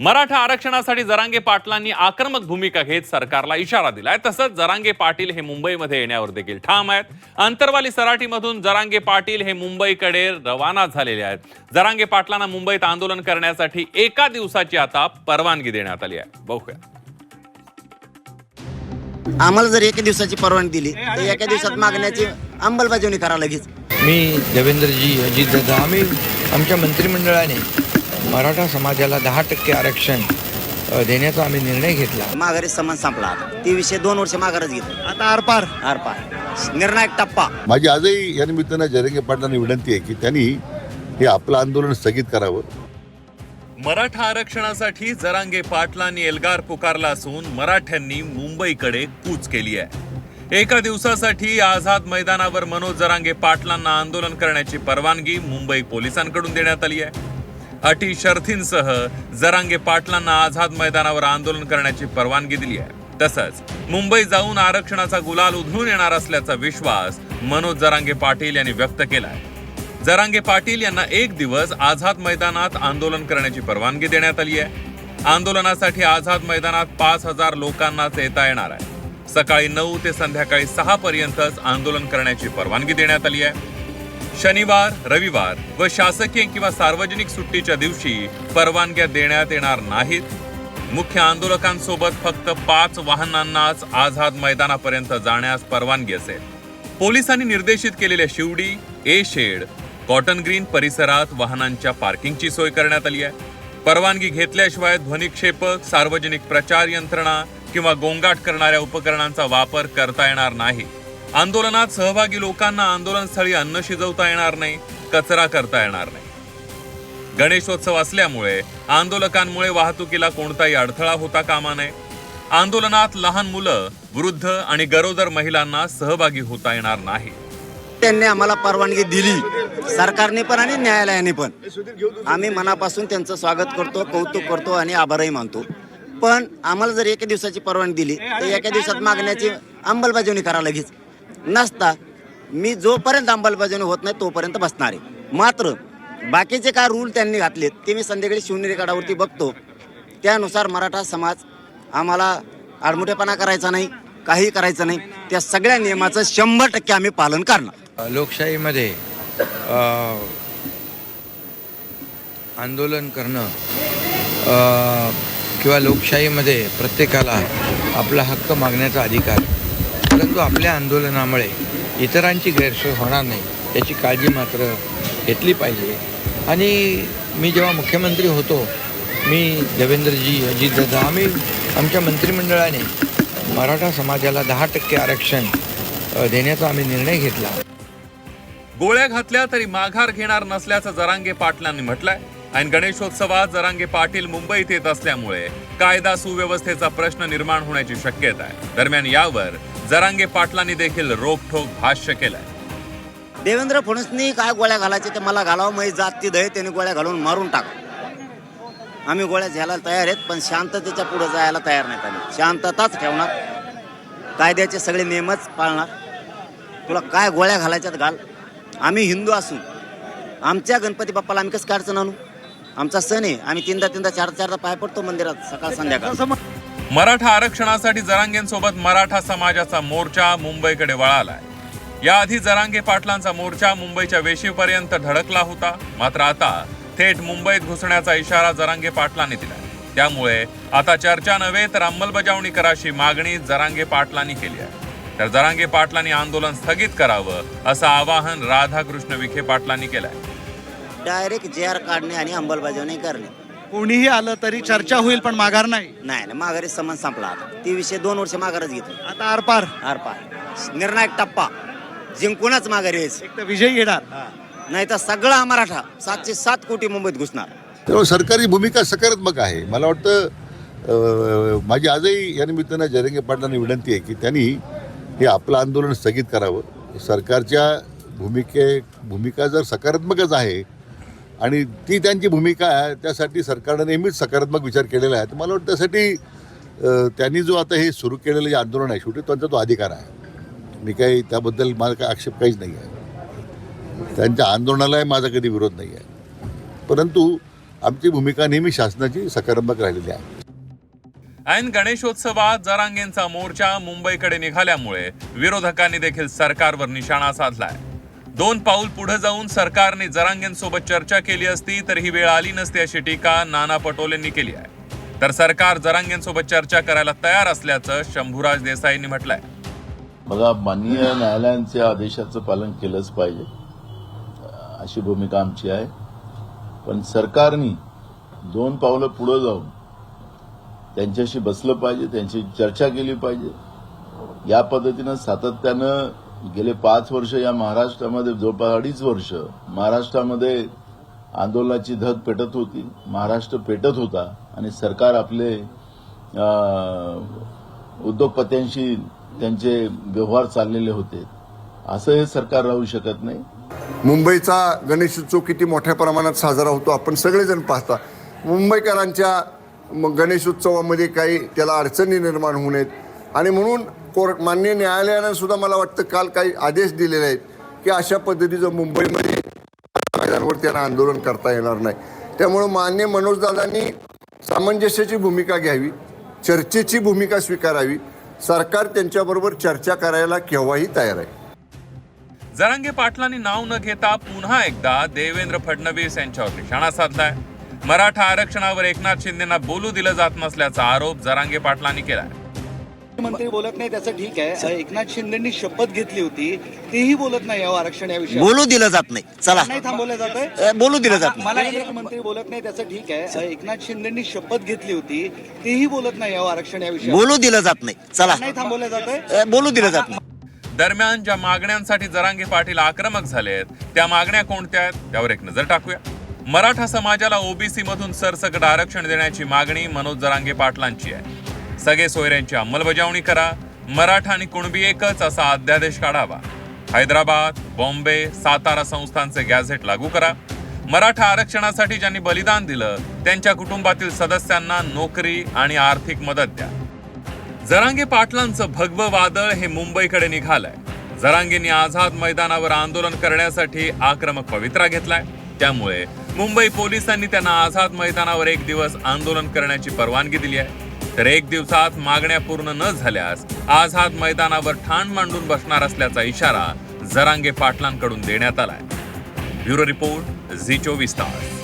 मराठा आरक्षणासाठी जरांगे पाटलांनी आक्रमक भूमिका घेत सरकारला इशारा दिलाय. तसंच जरांगे पाटील हे मुंबईमध्ये येण्यावर देखील ठाम आहेत. अंतरवाली सराटीमधून जरांगे पाटील हे मुंबईकडे रवाना झालेले आहेत. जरांगे पाटलांना मुंबईत आंदोलन करण्यासाठी एका दिवसाची आता परवानगी देण्यात आली आहे. बघूया. आम्हाला जर एका दिवसाची परवानगी दिली तर एका दिवसात मागण्याची अंमलबजावणी करा लगेच. मी देवेंद्रजी अजितदादा आम्ही आमच्या मंत्रिमंडळाने मराठा समाजाला दहा टक्के आरक्षण देण्याचा आम्ही निर्णय घेतला. माघारी समान संपला आता. ते विषय दोन वर्ष माघारच घेतले. आता आरपार आर पार. निर्णायक टप्पा. माझी आजही या निमित्तानं जरंगे पाटलांना विनंती आहे की त्यांनी हे आपलं आंदोलन स्थगित करावं. मराठा आरक्षणासाठी जरांगे पाटलांनी एल्गार पुकारला असून मराठ्यांनी मुंबईकडे कूच केली आहे. एका दिवसासाठी आझाद मैदानावर मनोज जरांगे पाटलांना आंदोलन करण्याची परवानगी मुंबई पोलिसांकडून देण्यात आली आहे. अटी शर्थींसह जरांगे पाटलांना आझाद मैदानावर आंदोलन करण्याची परवानगी दिली आहे. तसंच मुंबई जाऊन आरक्षणाचा गुलाल उधळून येणार असल्याचा विश्वास मनोज जरांगे पाटील यांनी व्यक्त केला आहे जरांगे पाटील यांना एक दिवस आझाद मैदानात आंदोलन करण्याची परवानगी देण्यात आली आहे. आंदोलनासाठी आझाद मैदानात पाच हजार लोकांनाच येता येणार आहे. सकाळी नऊ ते संध्याकाळी सहा पर्यंतच आंदोलन करण्याची परवानगी देण्यात आली आहे. शनिवार रविवार व शासकीय किंवा सार्वजनिक सुट्टीच्या दिवशी परवानग्या देण्यात येणार नाहीत. मुख्य आंदोलकांसोबत फक्त पाच वाहनांनाच आझाद मैदानापर्यंत जाण्यास परवानगी असेल. पोलिसांनी निर्देशित केलेल्या Shivdi A shed Cotton Green परिसरात वाहनांच्या पार्किंगची सोय करण्यात आली आहे. परवानगी घेतल्याशिवाय ध्वनिक्षेपक सार्वजनिक प्रचार यंत्रणा किंवा गोंगाट करणाऱ्या उपकरणांचा वापर करता येणार नाही. आंदोलनात सहभागी लोकांना आंदोलनस्थळी अन्न शिजवता येणार नाही कचरा करता येणार नाही. गणेशोत्सव असल्यामुळे आंदोलकांमुळे वाहतुकीला कोणताही अडथळा होता कामा नये. आंदोलनात लहान मुलं वृद्ध आणि गरोदर महिलांना सहभागी होता येणार नाही. त्यांनी आम्हाला परवानगी दिली सरकारने पण आणि न्यायालयाने पण. आम्ही मनापासून त्यांचं स्वागत करतो कौतुक करतो आणि आभारही मानतो. पण आम्हाला जर एका दिवसाची परवानगी दिली तर एका दिवसात मागण्याची अंमलबजावणी करा लगेच. नसता मी जोपर्यंत अंमलबजावणी होत नाही तोपर्यंत बसणार आहे. मात्र बाकीचे काय रूल त्यांनी घातलेत ते मी संध्याकाळी शिवनेरी गडावरती बघतो. त्यानुसार मराठा समाज आम्हाला आडमुठेपणा करायचा नाही काही करायचं नाही. त्या सगळ्या नियमाचं शंभर टक्के आम्ही पालन करणार. लोकशाहीमध्ये आंदोलन करणं किंवा लोकशाहीमध्ये प्रत्येकाला आपला हक्क मागण्याचा अधिकार परंतु आपल्या आंदोलनामुळे इतरांची गैरसोय होणार नाही याची काळजी मात्र घेतली पाहिजे. आणि मी जेव्हा मुख्यमंत्री होतो मी देवेंद्रजी अजितदादा आम्ही आमच्या मंत्रिमंडळाने मराठा समाजाला दहा टक्के आरक्षण देण्याचा आम्ही निर्णय घेतला. गोळ्या घातल्या तरी माघार घेणार नसल्याचं जरांगे पाटलांनी म्हटलंय आणि गणेशोत्सवात जरांगे पाटील मुंबईत येत असल्यामुळे कायदा सुव्यवस्थेचा प्रश्न निर्माण होण्याची शक्यता आहे. दरम्यान यावर जरांगे पाटलांनी देखील रोखठोक भाष्य केलंय. देवेंद्र फडणवीसनी काय गोळ्या घालायचे ते मला घालावं मै जाती दय त्याने गोळ्या घालून मारून टाक. आम्ही गोळ्या घ्यायला तयार आहेत पण शांततेच्या पुढे जायला तयार नाहीत आम्ही. शांतताच ठेवणार. कायद्याचे सगळे नियमच पाळणार. तुला काय गोळ्या घालायच्यात घाल. आम्ही हिंदू असून आमच्या गणपती बाप्पाला आम्ही कसं काढचं आणू? आमचा सण आहे. आम्ही तीनदा तीनदा चार चारदा पाय पडतो मंदिरात सकाळ संध्याकाळ. मराठा आरक्षणासाठी जरांगेंसोबत मराठा समाजाचा मोर्चा मुंबईकडे वळालाय. याआधी जरांगे पाटलांचा मोर्चा मुंबईच्या वेशीपर्यंत धडकला होता मात्र आता थेट मुंबईत घुसण्याचा इशारा जरांगे पाटलांनी दिला त्यामुळे आता चर्चा नव्हे तर अंमलबजावणी कराशी मागणी जरांगे पाटलांनी केली आहे. तर जरांगे पाटलांनी आंदोलन स्थगित करावं असं आवाहन राधाकृष्ण विखे पाटलांनी केलंय. डायरेक्ट जे आर काढणे आणि अंमलबजावणी करणे. कोणीही आलं तरी चर्चा होईल पण माघार नाही. नाही नाही माघारी समान संपला आता. ते विषय दोन वर्ष माघारच घेतले. आता आरपार. आर पार निर्णायक टप्पा. जिंकूनच माघारी यायचं. एक तर विजय येणार. नाही तर सगळा मराठा सातशे सात कोटी मुंबईत घुसणार. त्यामुळे सरकारी भूमिका सकारात्मक आहे. मला वाटतं अं, माझी आजही या निमित्तानं जरंगे पाटलांना विनंती आहे की त्यांनी हे आपलं आंदोलन स्थगित करावं. सरकारच्या भूमिके भूमिका जर सकारात्मकच आहे आणि ती त्यांची भूमिका आहे त्यासाठी सरकारनं नेहमीच सकारात्मक विचार केलेला आहे. तर मला वाटतं त्यासाठी त्यांनी जो आता हे सुरू केलेलं जे आंदोलन आहे शेवटी त्यांचा तो अधिकार आहे. मी काही त्याबद्दल माझा काही आक्षेप काहीच नाही आहे. त्यांच्या आंदोलनालाही माझा कधी विरोध नाही आहे. परंतु आमची भूमिका नेहमी शासनाची सकारात्मक राहिलेली आहे. ऐन गणेशोत्सवात जरांगेंचा मोर्चा मुंबईकडे निघाल्यामुळे विरोधकांनी देखील सरकारवर निशाणा साधलाय. दोन पाऊल पुढे जाऊन सरकारने जरांगेंसोबत चर्चा केली असती तर ही वेळ आली नसती अशी टीका नाना पटोलेंनी केली आहे. तर सरकार जरांगेंसोबत चर्चा करायला तयार असल्याचं शंभूराज देसाईंनी म्हटलंय. बघा माननीय न्यायालयांच्या आदेशाचं पालन केलंच पाहिजे. अशी भूमिका आमची आहे. पण सरकारने दोन पावलं पुढं जाऊन त्यांच्याशी बसलं पाहिजे त्यांची चर्चा केली पाहिजे. या पद्धतीनं सातत्यानं गेले पाच वर्ष या महाराष्ट्रामध्ये जवळपास अडीच वर्ष महाराष्ट्रामध्ये आंदोलनाची धग पेटत होती. महाराष्ट्र पेटत होता आणि सरकार आपले उद्योगपत्यांशी त्यांचे व्यवहार चाललेले होते. असं हे सरकार राहू शकत नाही. मुंबईचा गणेश उत्सव किती मोठ्या प्रमाणात साजरा होतो आपण सगळेजण पाहता. मुंबईकरांच्या गणेश उत्सवामध्ये काही त्याला अडचणी निर्माण होऊ नयेत. आणि म्हणून कोर्ट मान्य न्यायालयानं सुद्धा मला वाटतं काल काही आदेश दिलेले आहेत की अशा पद्धतीचं मुंबईमध्ये मैदानावर त्यांना आंदोलन करता येणार नाही. त्यामुळं मान्य मनोजदादांनी सामंजस्याची भूमिका घ्यावी चर्चेची भूमिका स्वीकारावी सरकार त्यांच्याबरोबर चर्चा करायला केव्हाही तयार आहे. जरांगे पाटलांनी नाव न घेता पुन्हा एकदा देवेंद्र फडणवीस यांच्यावर निशाणा साधलाय. मराठा आरक्षणावर एकनाथ शिंदेना बोलू दिलं जात नसल्याचा आरोप जरांगे पाटलांनी केलाय. मंत्री बोलत नाही त्याचं ठीक आहे. एकनाथ शिंदेनी शपथ घेतली होती तेही बोलत नाही आरक्षण याविषयी बोलू दिलं जात नाही. चला. नाही थांबवलं जात अ, बोलू दिलं जात नाही. मला एक मंत्री बोलत नाही त्याचं ठीक आहे. एकनाथ शिंदेनी शपथ घेतली होती तेही बोलत नाही यावं आरक्षण याविषयी बोलू दिलं जात नाही. चला. नाही थांबवलं जात अ, बोलू दिलं जात नाही. दरम्यान ज्या मागण्यांसाठी जरांगे पाटील आक्रमक झालेत त्या मागण्या कोणत्या आहेत त्यावर एक नजर टाकूया. मराठा समाजाला ओबीसी मधून सरसकट आरक्षण देण्याची मागणी मनोज जरांगे पाटलांची आहे. सगळे सोयऱ्यांची अंमलबजावणी करा. मराठा आणि कुणबी एकच असा अध्यादेश काढावा. हैदराबाद बॉम्बे सातारा संस्थांचे गॅझेट लागू करा. मराठा आरक्षणासाठी ज्यांनी बलिदान दिलं त्यांच्या कुटुंबातील सदस्यांना नोकरी आणि आर्थिक मदत द्या. जरांगे पाटलांचं भगवं वादळ हे मुंबईकडे निघालंय. जरांगेंनी आझाद मैदानावर आंदोलन करण्यासाठी आक्रमक पवित्रा घेतलाय. त्यामुळे मुंबई पोलिसांनी त्यांना आझाद मैदानावर एक दिवस आंदोलन करण्याची परवानगी दिली आहे. तर एक दिवसात मागण्या पूर्ण न झाल्यास आझाद मैदानावर ठाण मांडून बसणार असल्याचा इशारा जरांगे पाटलांकडून देण्यात आलाय. ब्युरो रिपोर्ट झी चोवीस तास.